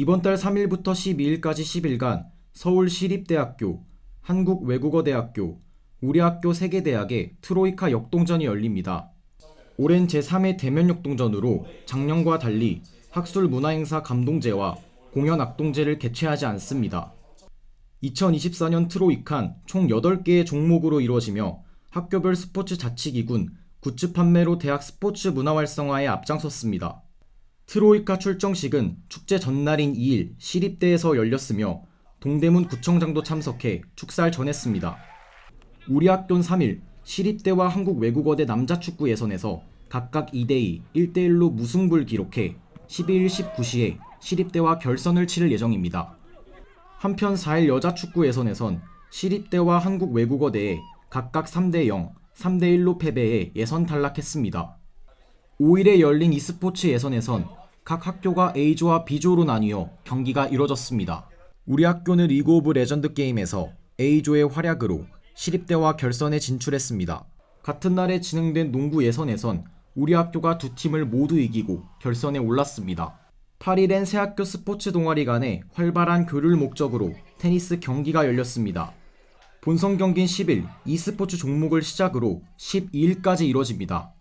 이번 달 3일부터 12일까지 10일간 서울시립대학교, 한국외국어대학교, 우리 학교 세계대학의 트로이카 역동전이 열립니다. 올해는 제3회 대면 역동전으로 작년과 달리 학술 문화행사 감동제와 공연 악동제를 개최하지 않습니다. 2024년 트로이칸 총 8개의 종목으로 이루어지며 학교별 스포츠 자치기군 굿즈 판매로 대학 스포츠 문화 활성화에 앞장섰습니다. 트로이카 출정식은 축제 전날인 2일 시립대에서 열렸으며 동대문 구청장도 참석해 축사를 전했습니다. 우리 학교는 3일 시립대와 한국외국어대 남자축구 예선에서 각각 2대2, 1대1로 무승부를 기록해 12일 19시에 시립대와 결선을 치를 예정입니다. 한편 4일 여자축구 예선에선 시립대와 한국외국어대에 각각 3대0, 3대1로 패배해 예선 탈락했습니다. 5일에 열린 e스포츠 예선에선 각 학교가 A조와 B조로 나뉘어 경기가 이뤄졌습니다. 우리 학교는 리그 오브 레전드 게임에서 A조의 활약으로 시립대와 결선에 진출했습니다. 같은 날에 진행된 농구 예선에선 우리 학교가 두 팀을 모두 이기고 결선에 올랐습니다. 8일엔 새 학교 스포츠 동아리 간의 활발한 교류를 목적으로 테니스 경기가 열렸습니다. 본선 경기는 10일 e스포츠 종목을 시작으로 12일까지 이뤄집니다.